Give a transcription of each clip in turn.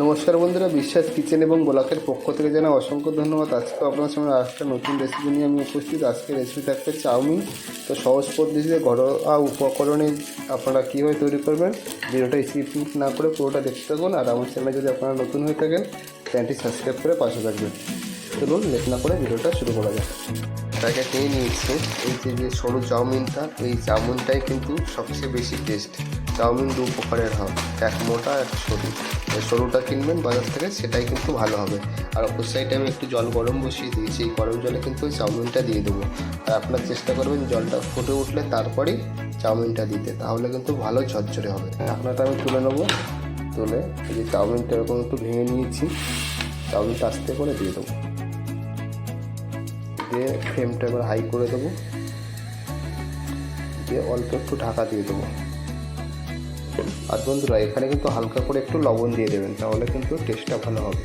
নমস্কার বন্ধুরা, বিশ্বাস কিচেন এবং ব্লকের পক্ষ থেকে জানা অসংখ্য ধন্যবাদ। আজকে আপনার সামনে একটা নতুন রেসিপি নিয়ে আমি উপস্থিত। আজকে রেসিপি থাকবে চাউমিন। তো সহজ পদ্ধতিতে ঘরোয়া উপকরণে আপনারা কীভাবে তৈরি করবেন, ভিডিওটা স্কিপ না করে পুরোটা দেখতে থাকুন। আর আমার চ্যানেলে যদি আপনারা নতুন হয়ে থাকেন চ্যানেলটি সাবস্ক্রাইব করে পাশে থাকবেন। চলুন লেট না করে ভিডিওটা শুরু করা যাক। প্যাকেট নিয়ে নিয়েছি এই যে যে সরু চাউমিনটা, এই চাউমিনটাই কিন্তু সবচেয়ে বেশি টেস্ট চাউমিন দু প্রকারের হয়, এক মোটা এক সরু সরুটা কিনবেন বাজার থেকে, সেটাই কিন্তু ভালো হবে। আর অপর সাইডে আমি একটু জল গরম বসিয়ে দিয়েছি, এই গরম জলে কিন্তু ওই চাউমিনটা দিয়ে দেবো। আর আপনার চেষ্টা করবেন জলটা ফুটে উঠলে তারপরেই চাউমিনটা দিতে, তাহলে কিন্তু ভালো ঝরঝরে হবে। আপনারটা আমি তুলে নেব, তুলে এই যে চাউমিনটা এরকম একটু ভেঙে নিয়েছি, চাউমিনটা আস্তে করে দিয়ে দেবো। দিয়ে ফ্লেমটা এবার হাই করে দেবো। দিয়ে অল্প একটু ঢাকা দিয়ে দেবো। আর বন্ধুরা, এখানে কিন্তু হালকা করে একটু লবণ দিয়ে দেবেন, তাহলে কিন্তু টেস্টটা ভালো হবে।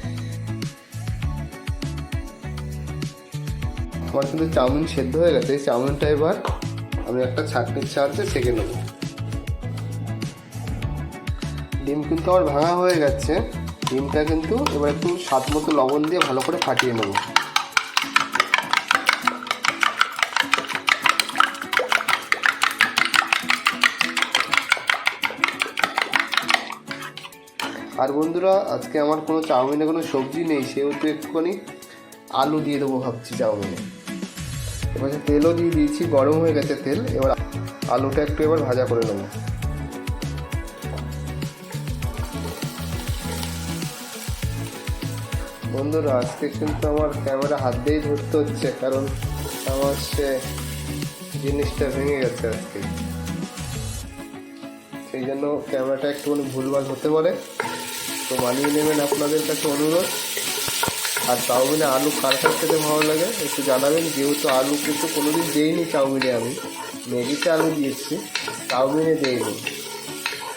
আমার কিন্তু চাউমিন সেদ্ধ হয়ে গেছে, এই চাউমিনটা এবার আমি একটা ছাঁকনির সাহায্যে সেঁকে নেব। ডিম কিন্তু আমার ভাঙা হয়ে গেছে, ডিমটা কিন্তু এবার একটু স্বাদ মতো লবণ দিয়ে ভালো করে ফাটিয়ে নেব। আর বন্ধুরা, আজকে আমার কোনো চাউমিনে কোনো সবজি নেই সেহেতু একটুখানি আলু দিয়ে দেবো ভাবছি চাউমিনে। এবার তেলও দিয়ে দিয়েছি, গরম হয়ে গেছে তেল, এবার আলুটা একটু এবার ভাজা করে নেব। বন্ধুরা, আজকে কিন্তু আমার ক্যামেরা হাত দিয়েই ধরতে হচ্ছে, কারণ আমার সে জিনিসটা ভেঙে গেছে আজকে। সেই জন্য ক্যামেরাটা একটুখানি ভুলভাল হতে পারে তো মানিয়ে নেবেন আপনাদের কাছে অনুরোধ। আর চাউমিনে আলু কার কাছ থেকে ভালো লাগে একটু জানাবেন। যেহেতু আলু কিন্তু কোনোদিন দিইনি চাউমিনে আমি। ম্যাগিতে আলু দিয়েছি, চাউমিনে দিইনি।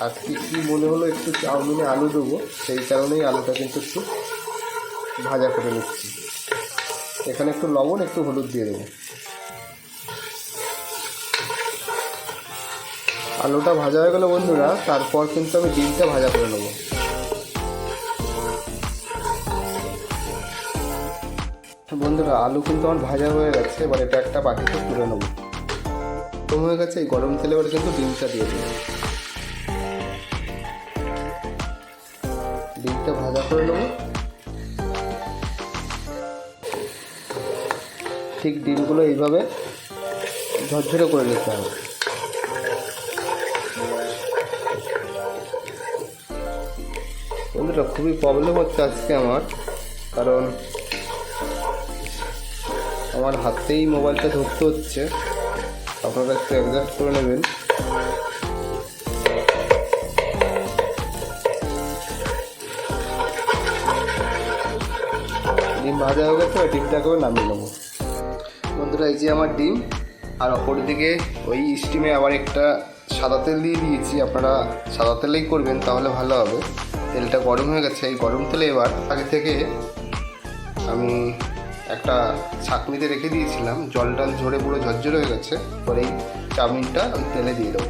আজকে কী মনে হলো একটু চাউমিনে আলু দেবো? সেই কারণেই আলুটা কিন্তু একটু ভাজা করে নিচ্ছি। এখানে একটু লবণ, একটু হলুদ দিয়ে দেবো। আলুটা ভাজা হয়ে গেলো বন্ধুরা, তারপর কিন্তু আমি ডিমটা ভাজা করে নেব। বন্ধুরা, আলু কিন্তু আমার ভাজা হয়ে গেছে, এবার এটা একটা বাটিতে তুলে নেব। গরম হয়ে গেছে, এই গরম তেলে এবার কিন্তু ডিমটা দিয়ে দেবো ডিমটা ভাজা করে নেব। ঠিক ডিমগুলো এইভাবে ঝরঝরে করে নিতে হবে। বন্ধুরা, খুবই প্রবলেম হচ্ছে আজকে আমার, কারণ আমার হাতেই মোবাইলটা ধরতে হচ্ছে। আপনারা একটু অ্যাডজাস্ট করে নেবেন। ডিম ভাজা হয়ে গেছে ওই ডিমটাকে নামিয়ে নেব। বন্ধুরা, এই যে আমার ডিম, আর অপর দিকে ওই স্টিমে আবার একটা সাদা তেল দিয়ে দিয়েছি। আপনারা সাদা তেলেই করবেন, তাহলে ভালো হবে। তেলটা গরম হয়ে গেছে। এই গরম তেলে এবার আগে থেকে আমি একটা ছাঁকনিতে রেখে দিয়েছিলাম, জল টল ঝরে পুরো ঝরঝরে হয়ে গেছে পরে এই চাউমিনটা ওই তেলে দিয়ে দেবো।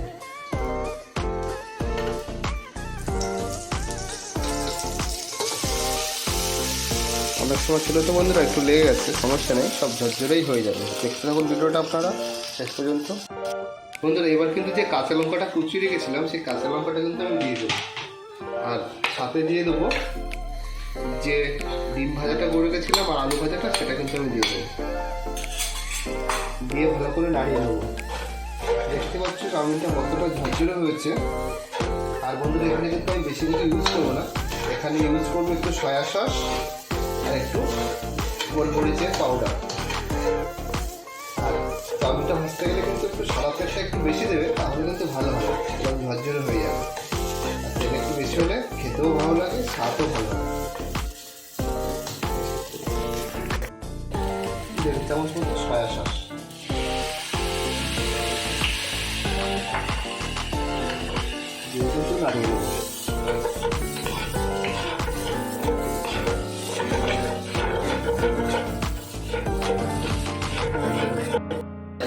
অনেক সময় ছিল তো বন্ধুরা, একটু লেগে গেছে, সমস্যা নেই, সব ঝরঝরেই হয়ে যাবে। দেখতে থাকুন ভিডিওটা আপনারা, শেষ পর্যন্ত। বন্ধুরা, এবার কিন্তু যে কাঁচা লঙ্কাটা কুচিয়ে রেখেছিলাম, সেই কাঁচা লঙ্কাটা কিন্তু আমি দিয়ে দেবো। আর সাথে দিয়ে দেবো যে ডিম ভাজাটা করে রেখেছিলাম আর আলু ভাজাটা, সেটা কিন্তু আমি দিয়ে দেবো। দিয়ে ভালো করে নাড়িয়ে নেব। দেখতে পাচ্ছ চাউমিনটা কতটা ঝরঝরে হয়েছে। আর বন্ধুরা, এখানে কিন্তু আমি বেশি কিছু ইউজ করব না। এখানে ইউজ করব একটু সয়া সস আর একটু গোলমরিচের পাউডার আর চাউমিনটা ভাজতে গেলে কিন্তু একটু সাদা তেলটা একটু বেশি দেবে, তাহলে কিন্তু ভালো হবে। এবং ঝরঝরে হয়ে যাবে। আর তেল একটু বেশি হলে খেতেও ভালো লাগে, স্বাদও ভালো লাগে। দেড় চামচ মতো সয়া সস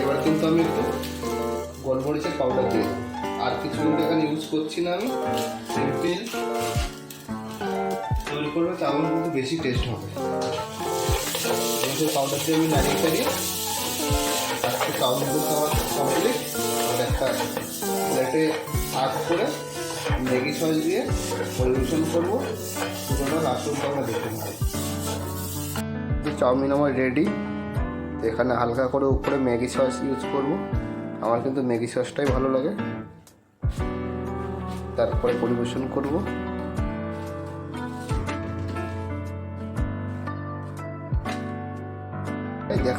এবার কিন্তু আমি একটু গোলমরিচের পাউডার আর কিছু কিন্তু এখানে ইউজ করছি না আমি সিম্পল করলে চাউমিন কিন্তু বেশি টেস্ট হবে। এই পাউডার দিয়ে আমি নাড়িয়ে চাড়িয়ে আজকে চাউমিন কিন্তু আমার কমপ্লিট একটা প্লেটে আট করে ম্যাগি সস দিয়ে পরিবেশন করব পুরোটা লাস্টটা আমরা দেখে নেব। চাউমিন আমার রেডি এখানে হালকা করে উপরে ম্যাগি সস ইউজ করব। আমার কিন্তু ম্যাগি সসটাই ভালো লাগে। তারপরে পরিবেশন করব।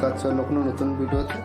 দেখা হচ্ছে অন্য কোনো নতুন ভিডিওতে